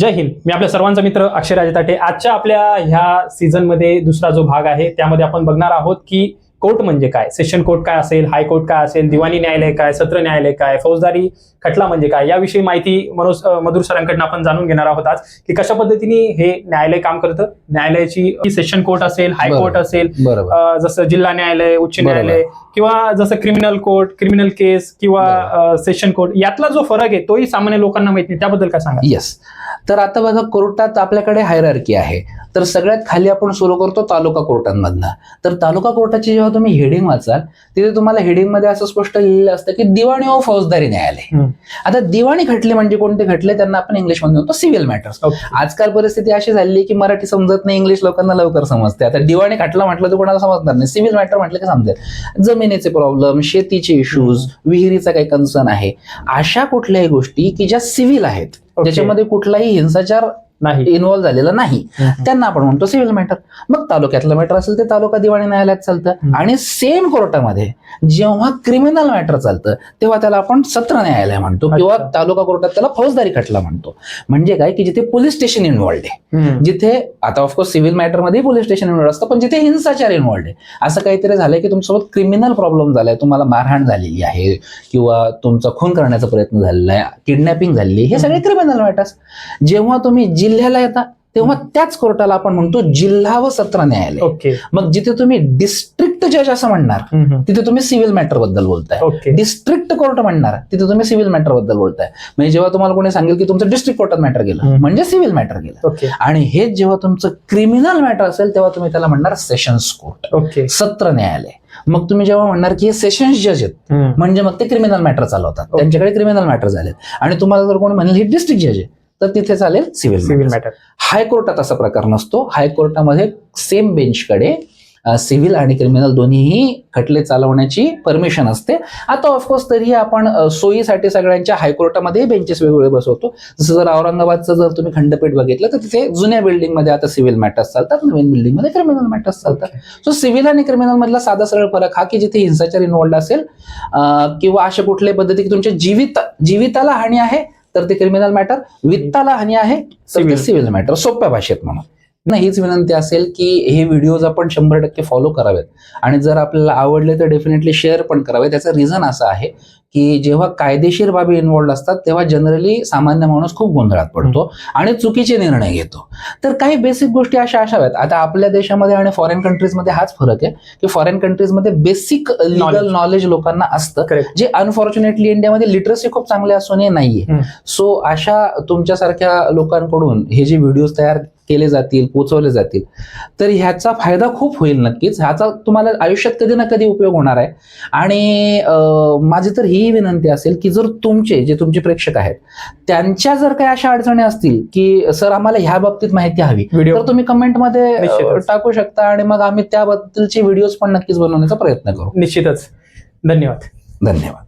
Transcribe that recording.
जय हिंद. मी आपल्या सर्वांचा मित्र अक्षय राजे ताटे आजच्या आपल्या ह्या सीझनमध्ये दुसरा जो भाग आहे त्यामध्ये आपण बघणार आहोत की कोर्ट म्हणजे काय? सेशन कोर्ट काय असेल हायकोर्ट काय असेल दिवाणी न्यायालय काय सत्र न्यायालय काय फौजदारी खटला म्हणजे काय? याविषयी माहिती मनोज मधुर सरांकडनं आपण जाणून घेणार आहोत आज की कशा पद्धतीने हे न्यायालय काम करतं? न्यायालयाची सेशन कोर्ट असेल हायकोर्ट. असेल जसं जिल्हा न्यायालय उच्च. न्यायालय किंवा जसं क्रिमिनल कोर्ट क्रिमिनल केस किंवा सेशन कोर्ट यातला जो फरक आहे तोही सामान्य लोकांना माहीत नाही. त्याबद्दल काय सांगा येस तर आता बघा कोर्टात आपल्याकडे हायरार्की आहे. तर सगळ्यात खाली आपण सुरू करतो तालुका कोर्टांमधनं. तर तालुका कोर्टाची जेव्हा तुम्ही हेडिंग वाचाल तिथे तुम्हाला हेडिंगमध्ये असं स्पष्ट लिहिलेलं असतं की दिवाणी व फौजदारी न्यायालय. आता दिवाणी खटले म्हणजे कोणते खटले? त्यांना आपण इंग्लिशमध्ये म्हणतो सिव्हिल मॅटर्स. आजकाल परिस्थिती अशी झाली की मराठी समजत नाही इंग्लिश लोकांना लवकर समजते. आता दिवाणी खटला म्हटलं तर कोणाला समजणार नाही. सिव्हिल मॅटर म्हटलं की समजेल. जमिनीचे प्रॉब्लेम शेतीचे इश्यूज विहिरीचा काही कन्सर्न आहे. अशा कुठल्याही गोष्टी की ज्या सिव्हिल आहेत. ज्याच्यामध्ये कुठलाही हिंसाचार नाही. इन्व्हॉल्व्ह झालेला नाही. त्यांना आपण म्हणतो सिव्हिल मॅटर मग तालुक्यातलं मॅटर असेल ते तालुका दिवाणी न्यायालयात चालतं. आणि सेम कोर्टामध्ये जेव्हा क्रिमिनल मॅटर चालतं तेव्हा त्याला आपण सत्र न्यायालय म्हणतो किंवा. तालुका कोर्टात त्याला फौजदारी खटला म्हणतो. म्हणजे काय की जिथे पोलीस स्टेशन इन्व्हॉल्ड आहे. जिथे आता ऑफकोर्स सिव्हिल मॅटरमध्ये पोलीस स्टेशन इन्व्हॉल्ड असतं पण जिथे हिंसाचार इन्व्हॉल्ड आहे. असं काहीतरी झालंय की तुमच्यासोबत क्रिमिनल प्रॉब्लेम झालाय तुम्हाला मारहाण झालेली आहे किंवा तुमचा खून करण्याचा प्रयत्न झालेला आहे किडनॅपिंग झालेली हे सगळे क्रिमिनल मॅटर्स जेव्हा तुम्ही जिल्ह्याला येता तेव्हा त्याच कोर्टाला आपण म्हणतो जिल्हा व सत्र न्यायालय. ओके. मग जिथे तुम्ही डिस्ट्रिक्ट जज असं म्हणणार. तिथे तुम्ही सिव्हिल मॅटरबद्दल बोलताय. डिस्ट्रिक्ट कोर्ट म्हणणार तिथे तुम्ही सिव्हिल मॅटरबद्दल बोलताय. म्हणजे जेव्हा तुम्हाला कोणी सांगेल की तुमचं डिस्ट्रिक्ट कोर्टात मॅटर गेलं. म्हणजे सिव्हिल मॅटर गेलं. आणि हेच जेव्हा तुमचं क्रिमिनल मॅटर असेल तेव्हा तुम्ही त्याला म्हणणार सेशन्स कोर्ट ओके. सत्र न्यायालय. मग तुम्ही जेव्हा म्हणणार की हे सेशन्स जज आहेत. म्हणजे मग ते क्रिमिनल मॅटर चालवतात. त्यांच्याकडे क्रिमिनल मॅटर झालेत. आणि तुम्हाला जर कोणी म्हणेल हे डिस्ट्रिक्ट जज आहे. तर तिथे चालेल सिव्हिल सिव्हिल मॅटर. हायकोर्टात असा प्रकार नसतो. हायकोर्टामध्ये सेम बेंचकडे सिव्हिल आणि क्रिमिनल दोन्हीही खटले चालवण्याची परमिशन असते. आता ऑफकोर्स तरीही आपण सोयीसाठी सगळ्यांच्या हायकोर्टामध्ये बेंचेस वेगवेगळे बसवतो. जसं जर औरंगाबादचं जर तुम्ही खंडपीठ बघितलं तर तिथे जुन्या बिल्डिंगमध्ये आता सिव्हिल मॅटर्स चालतात नवीन बिल्डिंगमध्ये क्रिमिनल मॅटर्स चालतात. सो सिव्हिल आणि क्रिमिनल मधला साधा सरळ फरक हा की जिथे हिंसाचार इन्व्हॉल्ड असेल किंवा अशा कुठल्याही पद्धती की तुमच्या जीवित जीविताला हानी आहे तर ते क्रिमिनल मॅटर वित्ताला हानी आहे. सिव्हिल मॅटर सोप्या भाषेत म्हणून ना हीच विनंती असेल की हे व्हिडिओज आपण शंभर टक्के फॉलो करावेत. आणि जर आपल्याला आवडले तर डेफिनेटली शेअर पण करावे त्याचं रिझन असं आहे की जेव्हा कायदेशीर बाबी इन्व्हॉल्ड असतात तेव्हा जनरली सामान्य माणूस खूप गोंधळात पडतो आणि चुकीचे निर्णय घेतो. तर काही बेसिक गोष्टी अशा असाव्यात. आता आपल्या देशामध्ये आणि फॉरेन कंट्रीजमध्ये हाच फरक आहे की फॉरेन कंट्रीजमध्ये बेसिक लिगल. नॉलेज लोकांना असतं. जे अनफॉर्च्युनेटली इंडियामध्ये लिटरसी खूप चांगले असूनही नाहीये. सो अशा तुमच्यासारख्या लोकांकडून हे जे व्हिडिओज तयार केले जातील पोचवले जातील. तर ह्याचा फायदा खूप होईल नक्कीच. ह्याचा तुम्हाला आयुष्यात कधी ना कधी उपयोग होणार आहे. आणि माझी तर ही विनंती असेल की जर तुमचे जे तुमचे प्रेक्षक आहेत त्यांच्या जर काही अशा अडचणी असतील की सर आम्हाला ह्या बाबतीत माहिती हवी. व्हिडिओ तर तुम्ही कमेंटमध्ये. टाकू शकता आणि मग आम्ही त्याबद्दलचे व्हिडिओज पण नक्कीच बनवण्याचा प्रयत्न करू. निश्चितच. धन्यवाद. धन्यवाद.